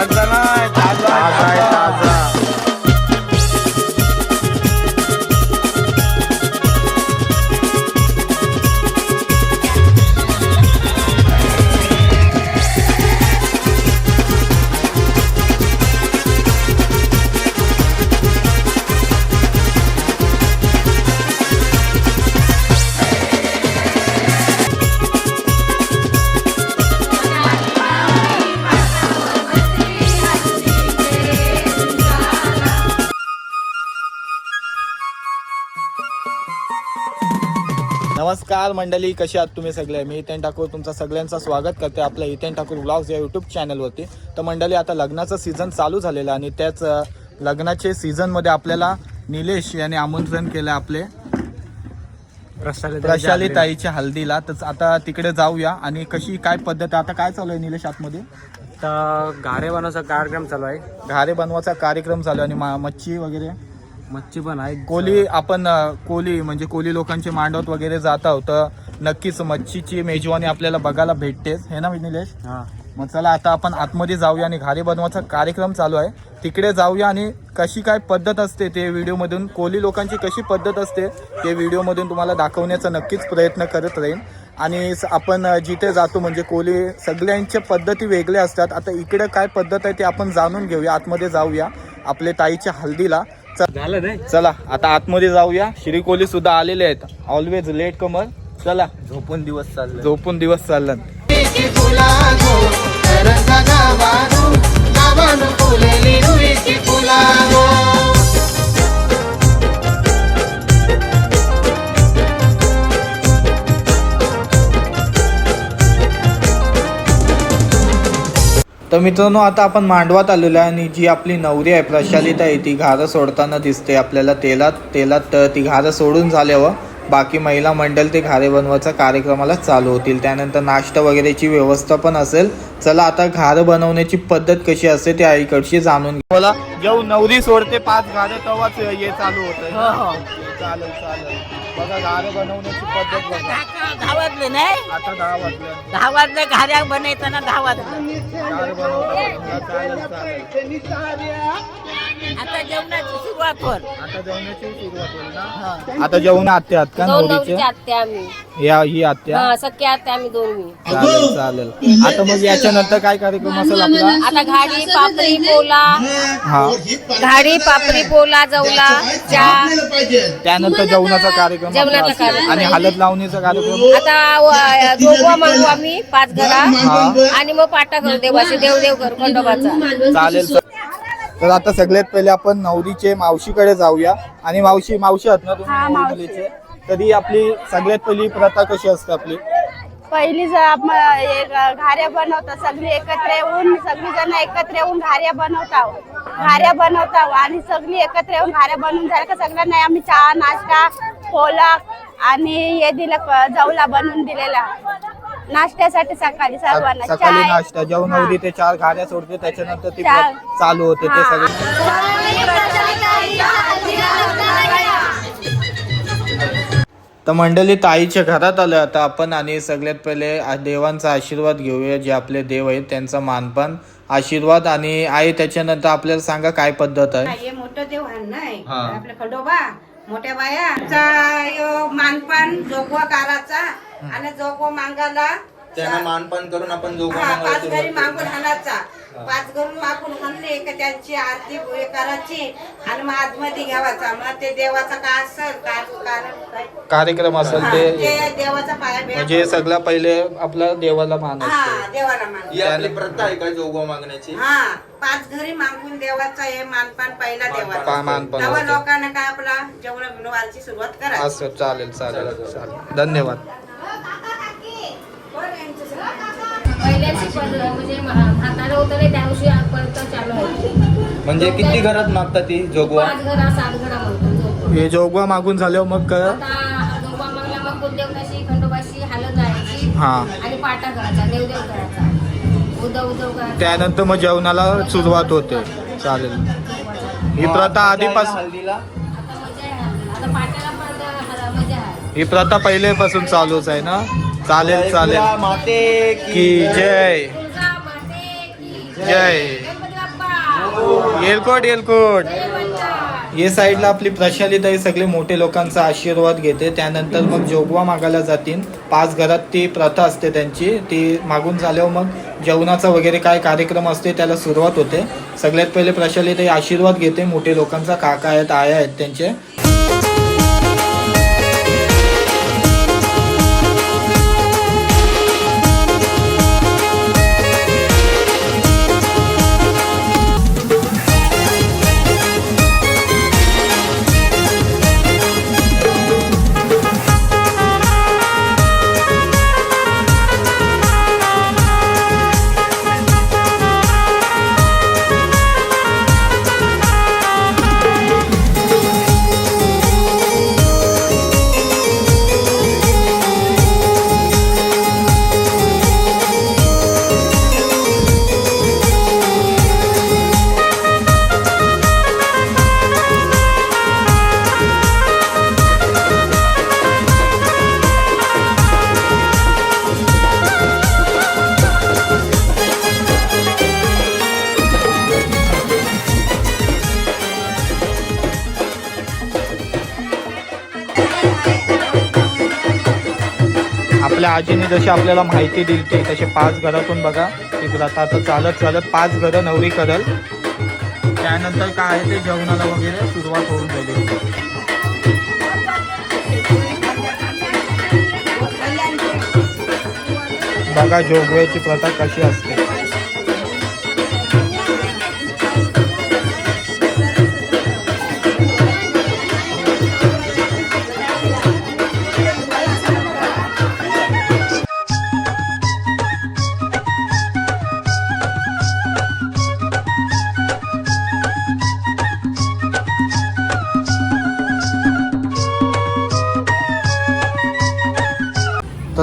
ताजा नमस्कार मंडळी कशी आहात तुम्ही सगळे? मी इथेन ठाकूर तुमचं सगळ्यांचं स्वागत करते आपल्या इथेन ठाकूर ब्लॉग्स या यूट्यूब चॅनलवरती तर मंडळी आता लग्नाचं सीझन चालू झालेलं आहे आणि त्याच लग्नाचे सीझनमध्ये आपल्याला निलेश याने आमंत्रण केलं आपले प्रशाली ताईच्या हल्दीला. तर आता तिकडे जाऊया आणि कशी काय पद्धत आता काय चालू आहे निलेश आतमध्ये? तर गारे बनवायचा कार्यक्रम चालू आहे. घारे बनवायचा कार्यक्रम चालू आहे आणि मा- मच्छी वगैरे? मच्छी पण आहे कोली आपण अ, कोली म्हणजे कोली लोकांचे मांडवत वगैरे जात आहोत तर नक्कीच मच्छीची मेजवानी आपल्याला बघायला भेटतेच. हे ना निलेश हा. मग चला आता आपण आतमध्ये जाऊया आणि घारी बनवायचा कार्यक्रम चालू आहे. तिकडे जाऊया आणि कशी काय पद्धत असते ते व्हिडिओमधून कोली लोकांची कशी पद्धत असते ते व्हिडिओमधून तुम्हाला दाखवण्याचा नक्कीच प्रयत्न करत राहीन. आणि स- आपण अ, जिथे जातो म्हणजे कोली सगळ्यांच्या पद्धती वेगळ्या असतात. आता इकडे काय पद्धत आहे ते आपण जाणून घेऊया. आतमध्ये जाऊया आपले ताईच्या हल्दीला. झालं नाही? चला आता आतमध्ये जाऊया. श्री कोहली सुद्धा आलेले आहेत. ऑलवेज लेट कमर चला. झोपून दिवस चालले. झोपून दिवस चालला. तर मित्रांनो आता आपण मांडवात आलेलो आहे आणि जी आपली नवरी आहे प्रशालिता आहे ती घारं सोडताना दिसते आपल्याला तेलात. तेलात अ, ती घारं सोडून झाल्यावर बाकी महिला मंडळ ते घारे बनवायचा कार्यक्रमाला चालू होतील. त्यानंतर नाश्ता वगैरेची व्यवस्था पण असेल. चला आता घारं बनवण्याची पद्धत कशी असते ते आईकडची जाणून घेऊ. मला जेव्हा नवरी सोडते पाच घारे तेव्हाच हे चालू होतं. चालेल चालेल. बघा घारं बनवण्याची पद्धत बघा. दहा वाजले नाही? आता दहा वाजले घाऱ्या बनायचं दहा वाजले घारं बनवता चालेल चालेल. आता जेवणाची सुरुवात होईल. आता जेवणाची सुरुवात होईल ना? आता जेवण आत्या आहात का दोन नवरीचे? नवरीचे आत्या आम्ही. या ही आत्या? हा सख्या आत्या आम्ही दोन मी चालेल चालेल. आता मग याच्यानंतर काय कार्यक्रम असेल आपला? आता घाडी पापडी पोला. हा. घाडी पापडी पोला जवला चहा. त्यानंतर जेवणाचा कार्यक्रम जेवणाचा आपला असेल. कार्यक्रम. आणि हळद लावणीचा कार्यक्रम आता व- जोगवा मागू आम्ही पाच घरा. हा. आणि मग पाटा करू देवाचे देव देव कर खंडोबाचा. चालेल सर. तर आता सगळ्यात पहिले आपण नवरीचे मावशीकडे जाऊया. आणि मावशी मावशी आहात ना तुम्ही? मुलीचे. तरी आपली सगळ्यात पहिली प्रथा कशी असते आपली? पहिली जर आपण हे ग- घाऱ्या बनवतो सगळी एकत्र येऊन सगळी जण एकत्र येऊन घाऱ्या बनवतो. घाऱ्या बनवतो. आणि सगळी एकत्र येऊन घाऱ्या बनवून झाल्या का सगळ्यांना आम्ही चहा नाश्ता पोला आणि हे दिलं जवला बनवून दिलेला नाश्त्यासाठी सकाळी सर्वांना सकाळी चाय नाश्ता जेव्हा नवरी ते चार घाऱ्या सोडते त्याच्यानंतर ती चार. चालू होते ते हा. सगळे तर मंडळी ताईच्या घरात आलं आता आपण आणि सगळ्यात पहिले आ- देवांचा आशीर्वाद घेऊया जे आपले देव आहेत त्यांचा मानपान आशीर्वाद आणि आहे त्याच्यानंतर आपल्याला सांगा काय पद्धत आहे हे मोठं देव आहे नाही हा. आपले खंडोबा मोठ्या बाया यो मानपान जोगवा काराचा आणि जोगवा मागायला त्यांना मानपान करून आपण हा, पाच घरी मागून हाणाचा. पाच घरून मागून हाणले का त्यांची आरती हे करायची आणि मग आतमध्ये घ्यावाचा. मग ते देवाचा काय असेल काय कारण काय? कार्यक्रम असेल हा, ते ते देवाचा पाया बिया म्हणजे सगळ्या पहिले आपल्या देवाला मान हा असते. देवाला मान. ही आपली प्रथा आहे का जोगवा मागण्याची? हा पाच घरी मागून देवाचा हे मानपान पहिला पा- देवाचा. मानपान तेव्हा. लोकांना काय आपला जेवण बिवणाची सुरुवात करायची. असं चालेल चालेल. चालेल. धन्यवाद. पहिल्याची म्हणजे म्हातारं होतं नाही त्या दिवशी परत चालू आहे. म्हणजे किती घरात मागतात ती जोगवा? पाच घरा सात घरा म्हणतात हे जोगवा मागून झाल्यावर मग क- आता जोगवा मागला मग कुलदेवताशी खंडोबाशी हालत जायची. हा. आणि पाटा करायचा देवदेव करायचा. उदव उदव करायचा. त्यानंतर मग जेवणाला सुरुवात होते. चालेल. ही प्रथा आधीपासून ही प्रथा पहिलेपासून चालूच आहे ना? चालेल चालेल. माते की जय तुळजा माते की जय. येलकोट येलकोट. ये साईडला आपली प्रशालीताई सगळे मोठे लोकांचा आशीर्वाद घेते. त्यानंतर मग जोगवा मागायला जातील. पाच घरात ती प्रथा असते त्यांची. ती मागून झाल्यावर मग जेवणाचा वगैरे काय कार्यक्रम असते त्याला सुरुवात होते. सगळ्यात पहिले प्रशालीताई आशीर्वाद घेते. मोठे लोकांचा काका आहेत आया आहेत त्यांचे. आजीने जशी आपल्याला माहिती दिली ती तसे पाच घरातून बघा. ती प्रथा आता चालत चालत पाच घरं नवरी करल. त्यानंतर काय आहे ते जेवणाला वगैरे सुरुवात होऊन जाईल बघा जोगव्याची प्रथा कशी असते.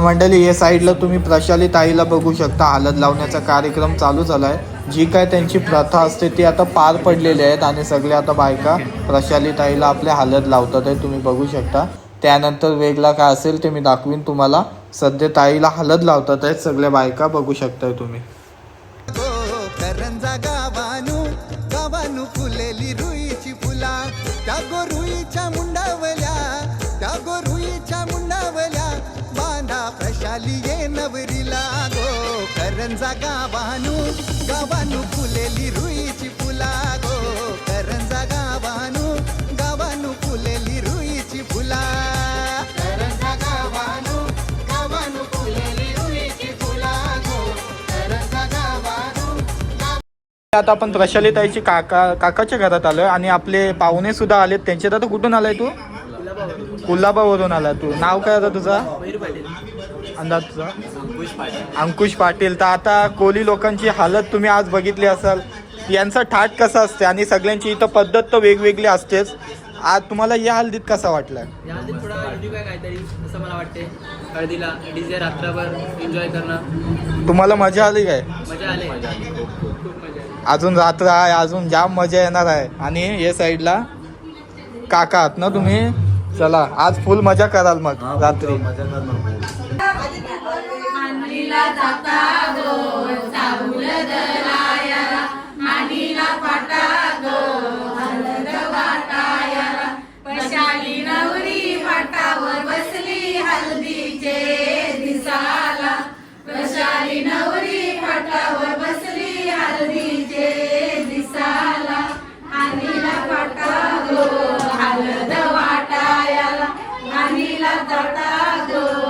तर मंडळी या साईडला तुम्ही प्रशाली ताईला बघू शकता. हलद लावण्याचा कार्यक्रम चालू झालाय. जी काय त्यांची प्रथा असते ती आता पार पडलेली आहेत आणि सगळे आता बायका प्रशाली ताईला आपल्या हलद लावतात आहे तुम्ही बघू शकता. त्यानंतर वेगळा काय असेल ते मी दाखवीन तुम्हाला. सध्या ताईला हलद लावतात आहेत सगळ्या बायका बघू शकताय तुम्ही. हो, हो, फुलेली रुईची फुला. त्या करंजा गावानू गावानू फुलेली रुईची फुला गो करंजा गावानू गावानू फुलेली रुईची फुला. करंजा गावानू गावानू फुलेली रुईची फुला गो करंजा गावानू आता आपण प्रशाली ताईची काका काकाच्या घरात आलोय आणि आपले पाहुणे सुद्धा आलेत. त्यांच्यात आता कुठून आलाय तू? कुलाबावरून आला तू. नाव काय आता तुझा? अंदाज तुझा अंकुश पाटील तर आता कोली लोकांची हालत तुम्ही आज बघितली असाल. यांचा ठाट कसा असते आणि सगळ्यांची इथं पद्धत तर वेगवेगळी असतेच. आज तुम्हाला या हल्दीत कसा वाटला? यामध्ये थोडा युनिक आहे काहीतरी असं मला वाटते. हळदीला डीजे रात्रभर एन्जॉय करणं. तुम्हाला मजा आली काय? मजा आली. खूप खूप मजा आली. अजून रात्र आहे अजून जाम मजा येणार आहे. आणि हे साईडला काका आहात ना तुम्ही? चला आज फुल मजा कराल मग रात्री. आणला जाता गो चावल दलायाला आणला पाटा गो हलद वाटायाला पशाली नवरी फाटावर बसली हल्दीचे दिसाला. पशाली नवरी वाटावर बसली हल्दीचे दिसाला. आणला पाटा गो हलद वाटायाला आणला जाता गो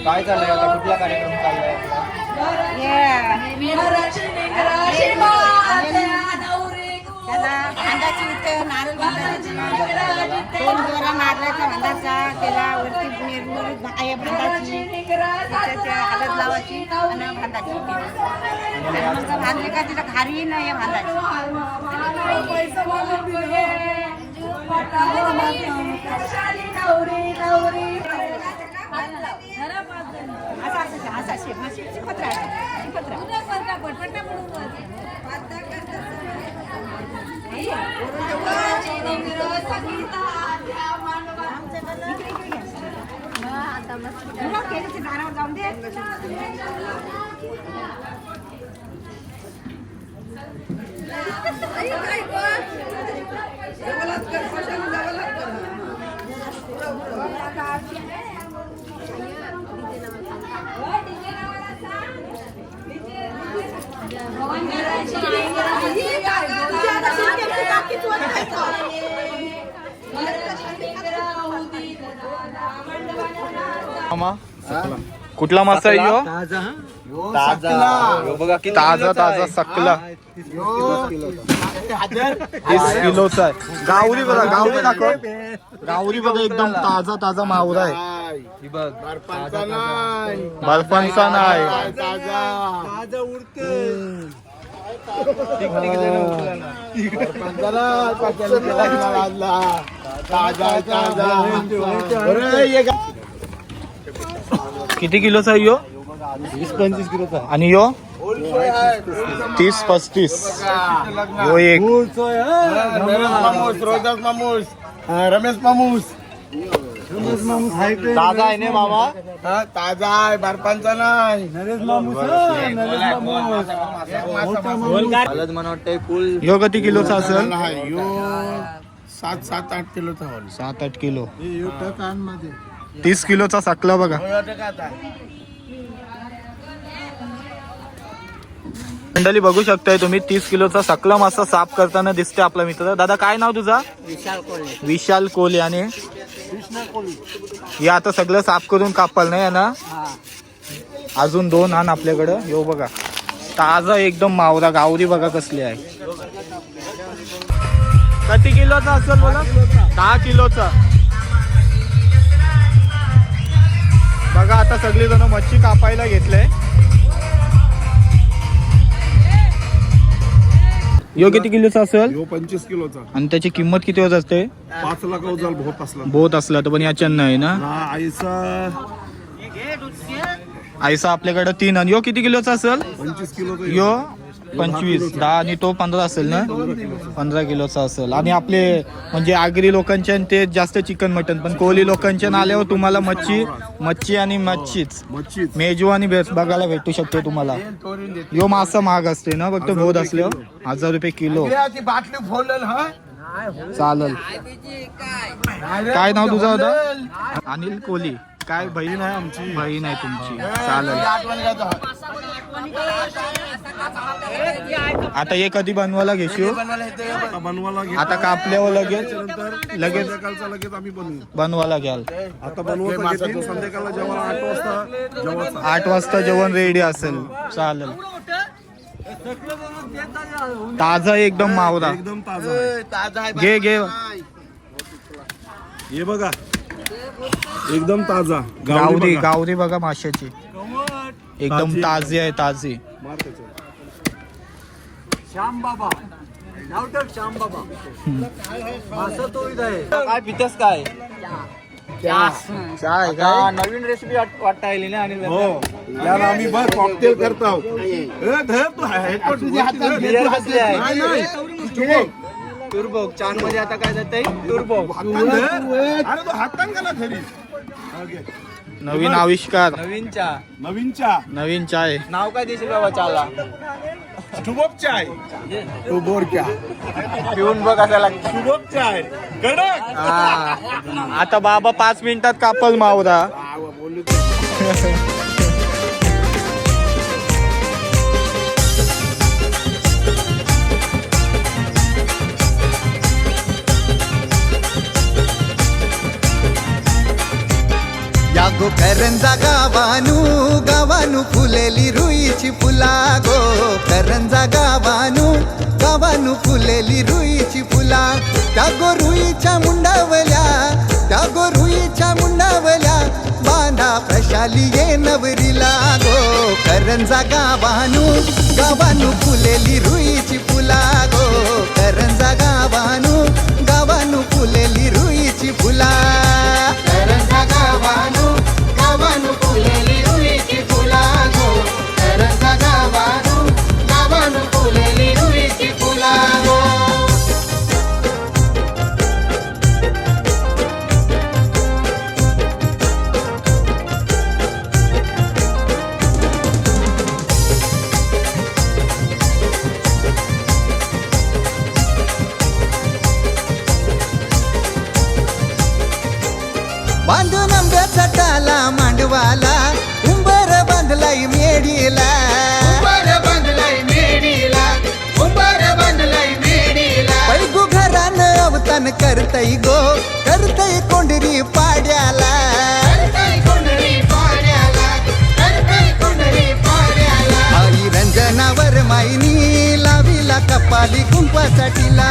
काय चाललंय आता कुठला कार्यक्रम चाललाय आपला? अंगाची इथे नारळ बांधायची दोन दोरा मारल्याचा बांधाचा त्याला वरती निर्मूल आहे बांधाची त्याच्या हलत लावायची आणि बांधाची जाऊन दे मामा? कुठला मासा आहे ह्यो? ताजा ताजा. सकला. तीस किलोचा आहे. गावरी बघा गावरी दाखव. गावरी बघा एकदम ताजा ताजा मावरा आहे. बर्फांचा नाही. किती किलोचा आहे ह्यो वीस पंचवीस किलोचा. आणि यो? तीस पस्तीस. यो एक. रमेश मामूस. ताजा आहे ना मामा. ताजा आहे बर्फांचा नाही नरेश मामूस हळद मला वाटतंय फुल. यो किती किलोचा असेल सात सात आठ किलोचा हॉल. सात आठ किलो. तीस किलोचा सकला बघा. मंडळी बघू शकताय तुम्ही तीस किलोचा सकला मासा साफ करताना दिसते आपला मित्र. दादा काय नाव तुझा? विशाल कोल्हे. विशाल कोहली आणि? हे आता सगळं साफ करून कापाल नाही ना? अजून दोन आण आपल्याकडं. यो बघा. ताजा एकदम मावरा गावरी बघा कसली आहे. किती किलोचा असेल बोला? दहा किलोचा. बघा आता सगळी जण मच्छी कापायला घेतलंय. यो किती किलोचा असेल? यो पंचवीस किलोचा. आणि त्याची किंमत किती होत असते? पाच लाख बहुत असला. बोत असला तर पण याच्या नाही ना? हा आईचा आयसा आपल्याकडे तीन आणि यो किती किलोचा असेल? पंचवीस किलोचा यो? पंचवीस दहा आणि तो पंधरा असेल ना? पंधरा किलोचा असेल. आणि आपले म्हणजे आगरी लोकांचे आणि ते जास्त चिकन मटन. पण कोहली लोकांच्या आल्यावर तुम्हाला मच्छी मच्छी आणि मच्छीच. मेजू आणि बेस बघायला भेटू शकते तुम्हाला. यो मासा महाग असते ना फक्त बोध असल्यावर? हजार रुपये किलो. हा? चालेल. काय? नाव तुझं होतं अनिल कोहली. काय बहीण आहे आमची? बहीण आहे तुमची. चालेल. आता हे कधी बनवायला घेशील? आता बनवायला घे आता कापल्यावर लगेच? लगेच? संध्याकाळचा लगेच आम्ही बनवू. बनवायला घ्याल. आता घेतील संध्याकाळला जेवण आठ वाजता जेवण आठ वाजता जेवण रेडी असेल. चालेल. ताजा एकदम मावरा एकदम ताजा आहे. घे घे. हे बघा. एकदम ताजा. गावरी बघा. गावरी बघा माशाची. एकदम ताजी. ताजी आहे ताजी. मार त्याच्यावर. काय पितेस काय? काय? काय नवीन रेसिपी वाटता येईल ना आणि हो. याला आम्ही बघ कॉकटेल करतो टुरबोक चानमध्ये आता काय जात टुरबोक. अरे तो हातान घरी? हा. नवीन आविष्कार. नवीन चहा नवीन चहा नवीन चाय. नाव काय देशील बाबा चहाला शुभोक चाय. बोर चहा पिऊन बघ असा लागतो शुभोक चाय. कडक. हा. आता बाबा पाच मिनिटात कापल मावरा बोलू गो करंजा गावानू गावानू फुलेली रुईची फुला गो. करंजा गावानू गावानू फुलेली रुईची फुला. त्या गो रुईच्या मुंडावल्या त्या गो रुईच्या मुंडावल्या. बांधा प्रशाली ये नवरीला गो. करंजा गावानू गावानू फुलेली रुईची मेडीला उंबर बांधलाई मेडीला उंबर बांधलाई मेडीला पैगू घरान अवतान करतई गो. करतई कोंडरी पाड्याला. करतई कोंडरी पाड्याला. करतई कोंडरी पाड्याला. आई रंजनावर माईनी लाविला कपाली कुंपासाठीला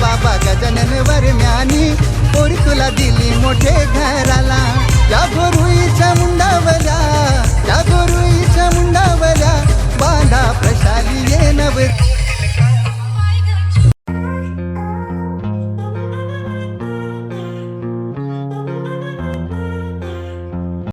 बाबा गजानन वरम्यानी पोरी तुला दिली.